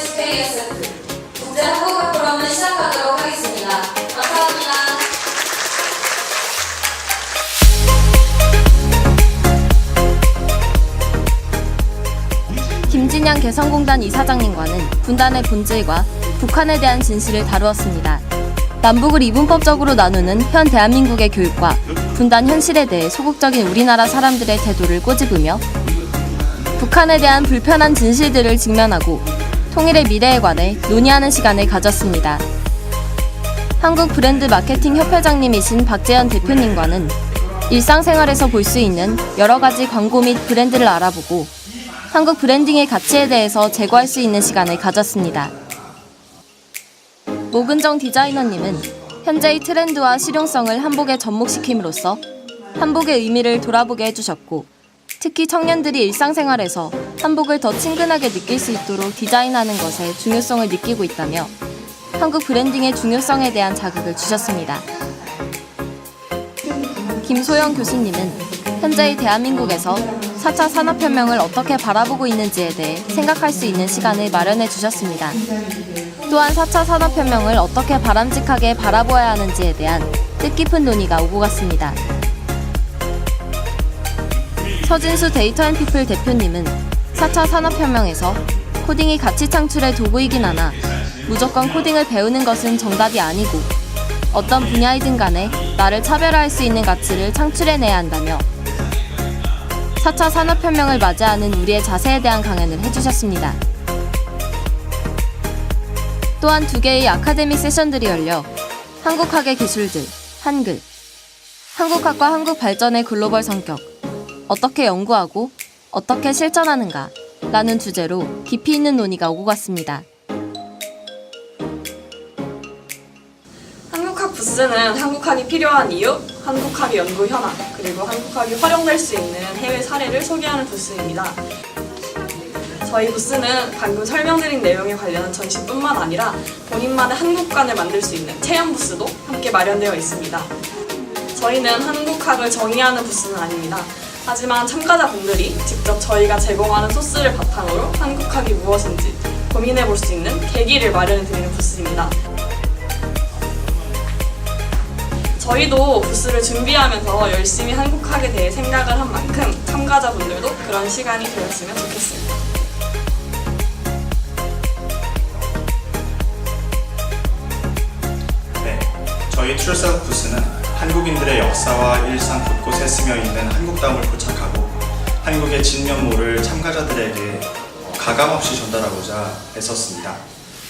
스페이어 세트 국제 한국어 포럼을 시작하도록 하겠습니다. 감사합니다. 김진양 개성공단 이사장님과는 분단의 본질과 북한에 대한 진실을 다루었습니다. 남북을 이분법적으로 나누는 현 대한민국의 교육과 분단 현실에 대해 소극적인 우리나라 사람들의 태도를 꼬집으며 북한에 대한 불편한 진실들을 직면하고 통일의 미래에 관해 논의하는 시간을 가졌습니다. 한국 브랜드 마케팅 협회장님이신 박재현 대표님과는 일상생활에서 볼 수 있는 여러 가지 광고 및 브랜드를 알아보고 한국 브랜딩의 가치에 대해서 제고할 수 있는 시간을 가졌습니다. 모근정 디자이너님은 현재의 트렌드와 실용성을 한복에 접목시킴으로써 한복의 의미를 돌아보게 해주셨고 특히 청년들이 일상생활에서 한복을 더 친근하게 느낄 수 있도록 디자인하는 것에 중요성을 느끼고 있다며 한국 브랜딩의 중요성에 대한 자극을 주셨습니다. 김소영 교수님은 현재의 대한민국에서 4차 산업혁명을 어떻게 바라보고 있는지에 대해 생각할 수 있는 시간을 마련해 주셨습니다. 또한 4차 산업혁명을 어떻게 바람직하게 바라보아야 하는지에 대한 뜻깊은 논의가 오고 갔습니다. 서진수 데이터 앤 피플 대표님은 4차 산업혁명에서 코딩이 가치 창출의 도구이긴 하나 무조건 코딩을 배우는 것은 정답이 아니고 어떤 분야이든 간에 나를 차별화할 수 있는 가치를 창출해내야 한다며 4차 산업혁명을 맞이하는 우리의 자세에 대한 강연을 해주셨습니다. 또한 두 개의 아카데미 세션들이 열려 한국학의 기술들, 한글, 한국학과 한국 발전의 글로벌 성격, 어떻게 연구하고 어떻게 실천하는가 라는 주제로 깊이 있는 논의가 오고 갔습니다. 한국학 부스는 한국학이 필요한 이유, 한국학의 연구 현황, 그리고 한국학이 활용될 수 있는 해외 사례를 소개하는 부스입니다. 저희 부스는 방금 설명드린 내용에 관련한 전시뿐만 아니라 본인만의 한국관을 만들 수 있는 체험 부스도 함께 마련되어 있습니다. 저희는 한국학을 정의하는 부스는 아닙니다. 하지만 참가자분들이 직접 저희가 제공하는 소스를 바탕으로 한국학이 무엇인지 고민해 볼 수 있는 계기를 마련해 드리는 부스입니다. 저희도 부스를 준비하면서 열심히 한국학에 대해 생각을 한 만큼 참가자분들도 그런 시간이 되었으면 좋겠습니다. 네, 저희 출석 부스는 한국인들의 역사와 일상 곳곳에 스며 있는 한국다움을 포착하고 한국의 진면모를 참가자들에게 어, 가감없이 전달하고자 했었습니다.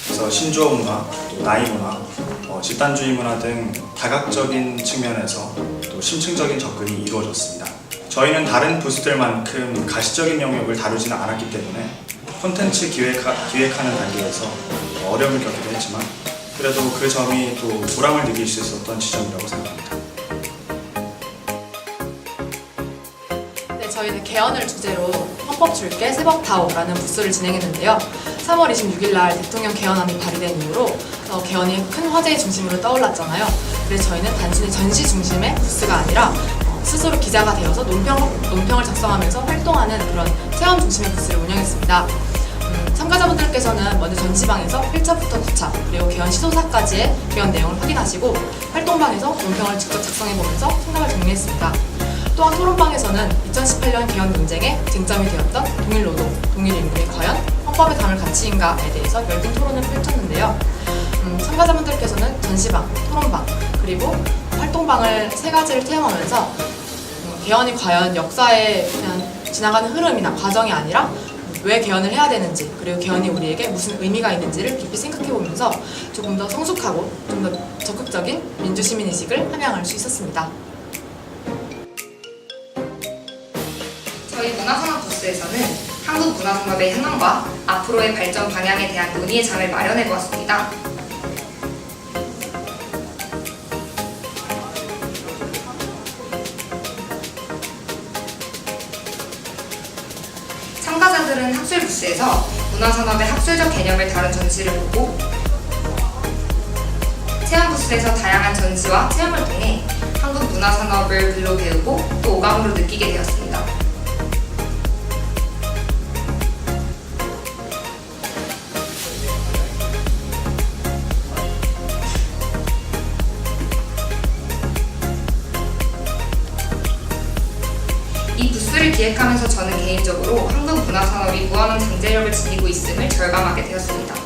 그래서 신조어 문화, 또 나이 문화, 어, 집단주의 문화 등 다각적인 측면에서 또 심층적인 접근이 이루어졌습니다. 저희는 다른 부스들만큼 가시적인 영역을 다루지는 않았기 때문에 콘텐츠 기획하, 기획하는 단계에서 어려움을 겪기도 했지만 그래도 그 점이 또 보람을 느낄 수 있었던 지점이라고 생각합니다. 저희는 개헌을 주제로 헌법 줄게 세법타오라는 부스를 진행했는데요. 3월 26일 날 대통령 개헌안이 발의된 이후로 어, 개헌이 큰 화제의 중심으로 떠올랐잖아요. 그래서 저희는 단순히 전시 중심의 부스가 아니라 어, 스스로 기자가 되어서 논평, 논평을 작성하면서 활동하는 그런 체험 중심의 부스를 운영했습니다. 음, 참가자분들께서는 먼저 전시방에서 1차부터 9차 그리고 개헌 시도사까지의 개헌 내용을 확인하시고 활동방에서 논평을 직접 작성해보면서 생각을 정리했습니다. 또한 토론방에서는 2018년 개헌 논쟁에 쟁점이 되었던 동일노동, 동일임금이 과연 헌법에 담을 가치인가에 대해서 열띤 토론을 펼쳤는데요. 음, 참가자분들께서는 전시방, 토론방, 그리고 활동방을 세 가지를 체험하면서 음, 개헌이 과연 역사에 그냥 지나가는 흐름이나 과정이 아니라 왜 개헌을 해야 되는지 그리고 개헌이 우리에게 무슨 의미가 있는지를 깊이 생각해 보면서 조금 더 성숙하고 좀 더 적극적인 민주시민 의식을 함양할 수 있었습니다. 부스에서는 한국 문화산업의 현황과 앞으로의 발전 방향에 대한 논의의 장을 마련해 보았습니다. 참가자들은 학술 부스에서 문화산업의 학술적 개념을 다룬 전시를 보고 체험 부스에서 다양한 전시와 체험을 통해 한국 문화산업을 글로 배우고 또 오감으로 느끼게 되었습니다. 기획하면서 저는 개인적으로 한국 문화 산업이 무한한 잠재력을 지니고 있음을 절감하게 되었습니다.